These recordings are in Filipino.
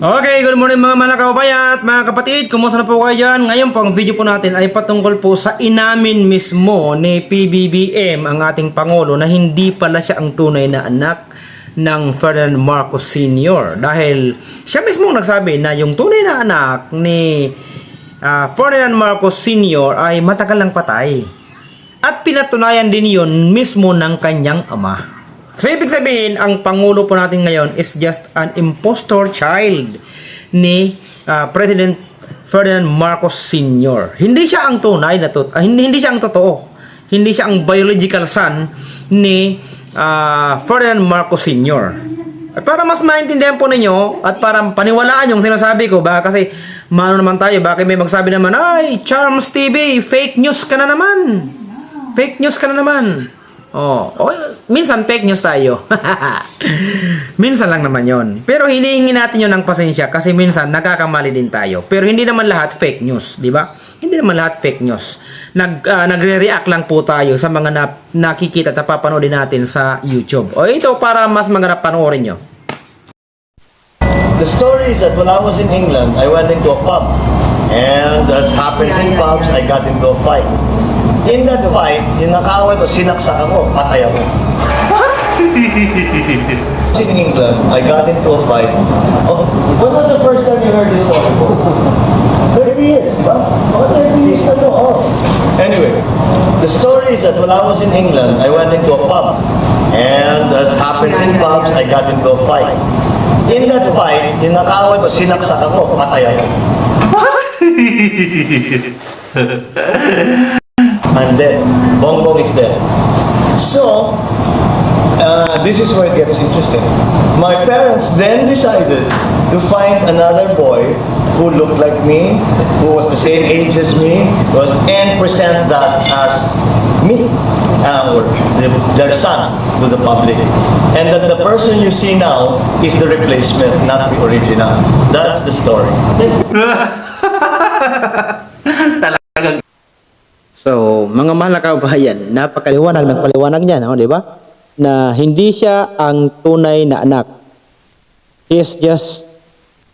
Okay, good morning mga kababayan at mga kapatid. Kumusta na po kayo dyan? Ngayon po, ang video po natin ay patungkol po sa inamin mismo ni PBBM, ang ating Pangulo, na hindi pala siya ang tunay na anak ng Ferdinand Marcos Sr. Dahil siya mismo nagsabi na yung tunay na anak ni ah, Ferdinand Marcos Sr. ay matagal lang patay. At pinatunayan din yun mismo ng kanyang ama. So, ibig sabihin, ang Pangulo po natin ngayon is just an impostor child ni ah, President Ferdinand Marcos Sr. Hindi siya ang tunay na to, ah, hindi, hindi siya ang totoo. Hindi siya ang biological son ni ah, Ferdinand Marcos Sr. Para mas maintindihan po ninyo at para paniwalaan yung sinasabi ko, baka kasi mano naman tayo, baka may magsabi naman, ay, Charms TV, fake news ka na naman. Fake news ka na naman. Oh, oh minsan fake news tayo. minsan lang naman 'yon. Pero hinihingi natin 'yon ng pasensya kasi minsan nagkakamali din tayo. Pero hindi naman lahat fake news, 'di ba? Hindi naman lahat fake news. Nag ah, nagre-react lang po tayo sa mga na, nakikita at papanoodin natin sa YouTube. O ito para mas maganda panoorin nyo. The story is that when I was in England, I went into a pub. And as happens in pubs, I got into a fight. In that fight, yung nakaway ko, sinaksak ako, patay ako. What? in England, I got into a fight. Oh, when was the first time you heard this story? 30 years, di ba? Oh, 30 years na to. Oh. Anyway, the story is that when I was in England, I went into a pub. And as happens in pubs, I got into a fight. In that fight, yung nakaway ko, sinaksak ako, patay ako. I'm dead. Bongbong is dead. So, uh, this is where it gets interesting. My parents then decided to find another boy who looked like me, who was the same age as me, was and present that as me, uh, or the- their son to the public. And that the person you see now is the replacement, not the original. That's the story. So, mga mahal na kababayan, napakaliwanag ng paliwanag niya, no, di ba? Na hindi siya ang tunay na anak. He is just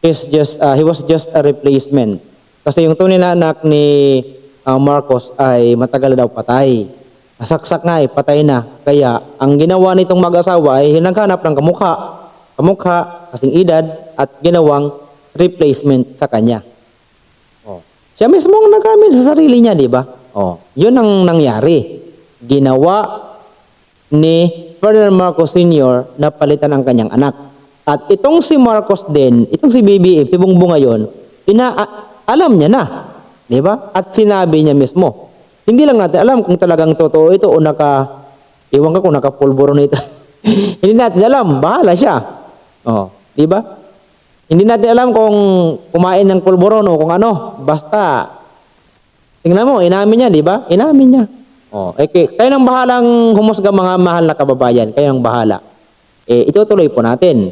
he is just uh, he was just a replacement. Kasi yung tunay na anak ni uh, Marcos ay matagal daw patay. Nasaksak nga eh, patay na. Kaya ang ginawa nitong mag-asawa ay naghanap ng kamukha. Kamukha, kasing edad, at ginawang replacement sa kanya. Siya mismo ang nagamit sa sarili niya, di ba? Oh, yun ang nangyari. Ginawa ni Ferdinand Marcos Sr. na palitan ang kanyang anak. At itong si Marcos din, itong si BBM, si Bongbong ngayon, ina alam niya na. Di ba? At sinabi niya mismo. Hindi lang natin alam kung talagang totoo ito o naka, iwan ka kung nakapulburo na ito. Hindi natin alam. Bahala siya. Oh, di ba? Hindi natin alam kung kumain ng pulburon o kung ano. Basta, tingnan mo, inamin niya, di ba? Inamin niya. Oh, eh, kay- kayo nang bahalang humusga mga mahal na kababayan. Kayo nang bahala. Eh, itutuloy po natin.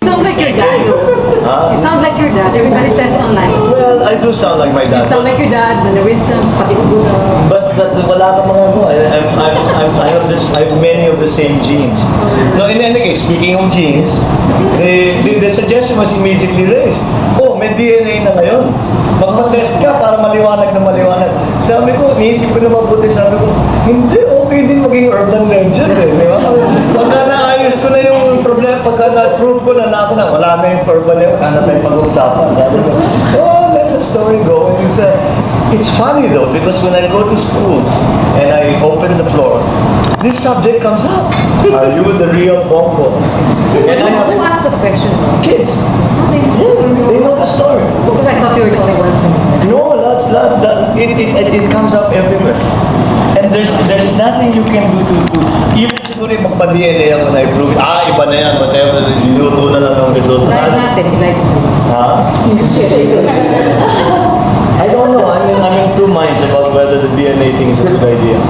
You sound like your dad. Huh? You sound like your dad. Everybody says online. Well, I do sound like my You dad. sound like your dad, mannerisms, pati ugo. But, but wala ka mga ano, I, I'm, I'm, I'm, I have this, I have many of the same genes. No, in any case, speaking of genes, the, the, the suggestion was immediately raised. Oh, may DNA na ngayon. Magpa-test ka para maliwanag na maliwanag. Sabi ko, niisip ko na mabuti, sabi ko, hindi, na-prove ko na na ako na, wala na yung urban legend, wala na yung pag-uusapan. Sabi ko, so let the story go. And it's, uh, it's funny though, because when I go to schools and I open the floor, this subject comes up. Are you the real Bongo? And I Who have asked the question? kids. Nothing. Yeah, they know the story. Because I thought you were the only ones who No, that's that, that it, it, it, it comes up everywhere. And there's there's nothing you can do to, to even siguro magpa-DNA ako na i-prove, ah, iba na yan, whatever, niluto na lang ang result. Live natin, live stream. Ha? I don't know. I'm in, I'm in two minds about whether the DNA thing is a good idea.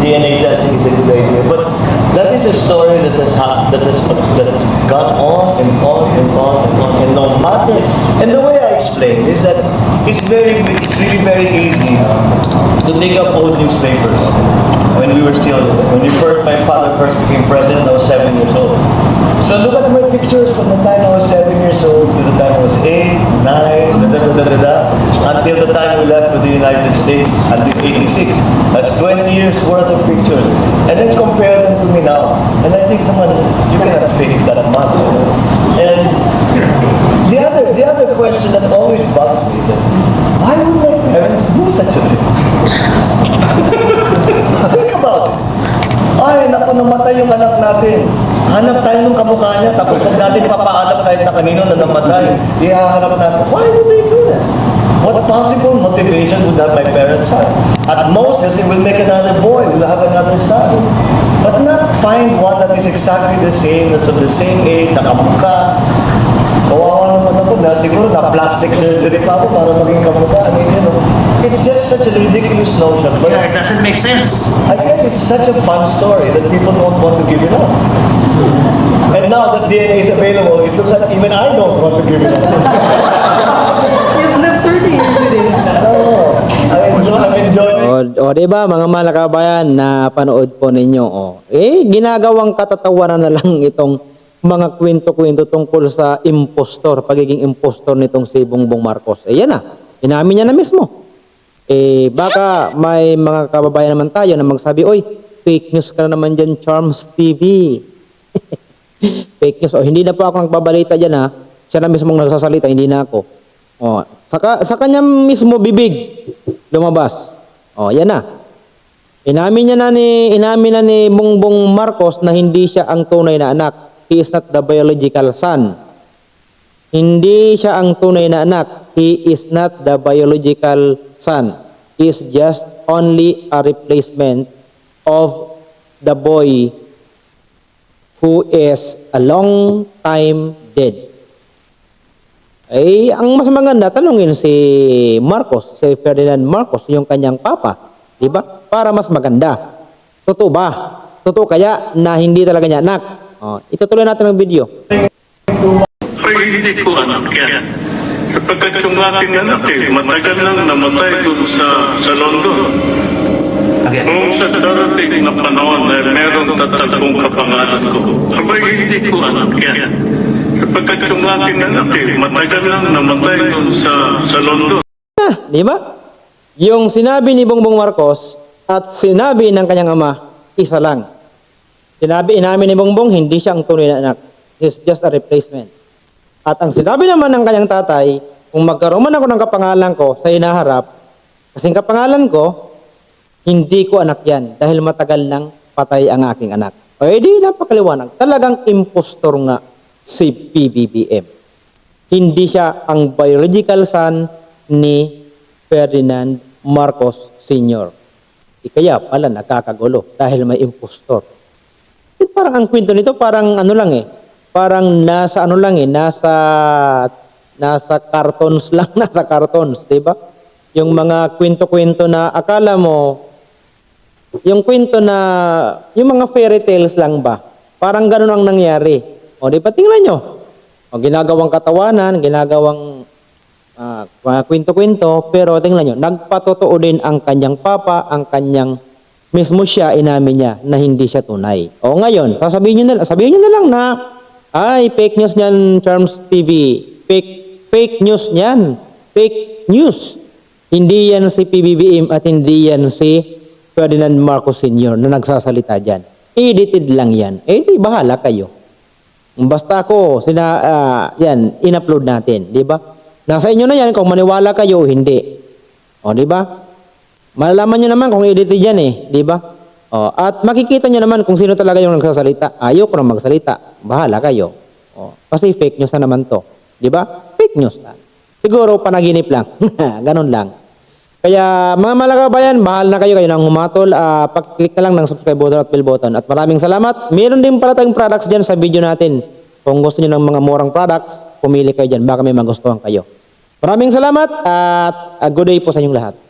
DNA testing is a good idea. But that is a story that has ha- that has that has gone on and on and on and on and no matter. And the way explain is that it's very it's really very easy to dig up old newspapers when we were still when we first my father first became president. I was seven years old. So look at my pictures from the time I was seven years old to the time I was eight, nine, da, da, da, da, da, until the time we left for the United States until 86. That's 20 years worth of pictures. And then compare them to me now. And I think naman, you cannot fake that much. And the other question that always bugs me is that, why would my parents do such a thing? Think about it. Ay, naku, namatay yung anak natin. Hanap tayo ng kamukha niya, tapos huwag natin papaalam kahit na kanino na namatay. Ihahanap natin. Why would they do that? What possible motivation would have my parents have? At most, they say, we'll make another boy, we'll have another son. But not find one that is exactly the same, that's of the same age, nakamukha. Kawawa naman ako na siguro na plastic surgery pa ako para maging kamukha. I mean, you know, it's just such a ridiculous notion. But Yeah, it doesn't make sense. I guess it's such a fun story that people don't want to give it up. And now that DNA is available, it looks like even I don't want to give it up. You've lived 30 years with this. No, I'm, enjoy, I'm enjoying O, o di ba mga mahal na kabayan na panood po ninyo o. Eh ginagawang katatawanan na lang itong mga kwento-kwento tungkol sa impostor, pagiging impostor nitong si Bongbong Marcos. Eh yan na, inamin niya na mismo. Eh baka may mga kababayan naman tayo na magsabi, oy, fake news ka na naman dyan, Charms TV. fake news. O, hindi na po ako nagbabalita dyan ha. Siya na mismo nagsasalita, hindi na ako. O, sa, ka- sa kanya mismo bibig lumabas. O, yan na. Inamin niya na ni inamin na ni Bongbong Marcos na hindi siya ang tunay na anak. He is not the biological son. Hindi siya ang tunay na anak. He is not the biological son. He is just only a replacement of the boy who is a long time dead. Eh, ang mas maganda, tanungin si Marcos, si Ferdinand Marcos, yung kanyang papa. Di ba? Para mas maganda. Totoo ba? Totoo kaya na hindi talaga niya anak? Oh, itutuloy natin ang video. Ay, hindi ko anak yan. Sapagkat yung aking anak eh, matagal nang namatay dun sa, sa London. Kung sa darating na panahon ay meron tatagong kapangalan ko, abay hindi ko anak yan. Sapagkat yung aking anak eh, matagal nang namatay dun sa, sa London. Na, di ba? Yung sinabi ni Bongbong Marcos at sinabi ng kanyang ama, isa lang. Sinabi inamin ni Bongbong, hindi siya ang tunay na anak. He's just a replacement. At ang sinabi naman ng kanyang tatay, kung magkaroon man ako ng kapangalan ko sa hinaharap, kasing kapangalan ko, hindi ko anak yan dahil matagal nang patay ang aking anak. O edi napakaliwanag. Talagang impostor nga si PBBM. Hindi siya ang biological son ni Ferdinand Marcos Sr. Di kaya pala nakakagulo dahil may impostor. Eh, Parang ang kwento nito parang ano lang eh. Parang nasa ano lang eh, nasa nasa cartons lang, nasa cartons, 'di ba? Yung mga kwento-kwento na akala mo yung kwento na yung mga fairy tales lang ba? Parang ganun ang nangyari. O di ba tingnan nyo? O ginagawang katawanan, ginagawang mga kwento-kwento, pero tingnan nyo, nagpatotoo din ang kanyang papa, ang kanyang mismo siya, inamin niya na hindi siya tunay. O ngayon, sasabihin nyo na, sabihin nyo na lang na, ay, fake news niyan, Charms TV. Fake, fake news niyan. Fake news. Hindi yan si PBBM at hindi yan si Ferdinand Marcos Sr. na nagsasalita dyan. Edited lang yan. Eh, di bahala kayo. Basta ako, sina, ah, yan, in-upload natin, di ba? Nasa inyo na yan kung maniwala kayo o hindi. O, di ba? Malalaman nyo naman kung edited yan eh, di ba? O, at makikita nyo naman kung sino talaga yung nagsasalita. Ayoko na magsalita. Bahala kayo. O, kasi fake news na naman to. Di ba? Fake news na. Siguro panaginip lang. Ganon lang. Kaya mga malakabayan, mahal na kayo kayo nang humatol. ah pag-click na lang ng subscribe button at bell button. At maraming salamat. Meron din pala tayong products dyan sa video natin. Kung gusto niyo ng mga murang products, pumili kayo dyan. Baka may magustuhan kayo. Maraming salamat at ah, good day po sa inyong lahat.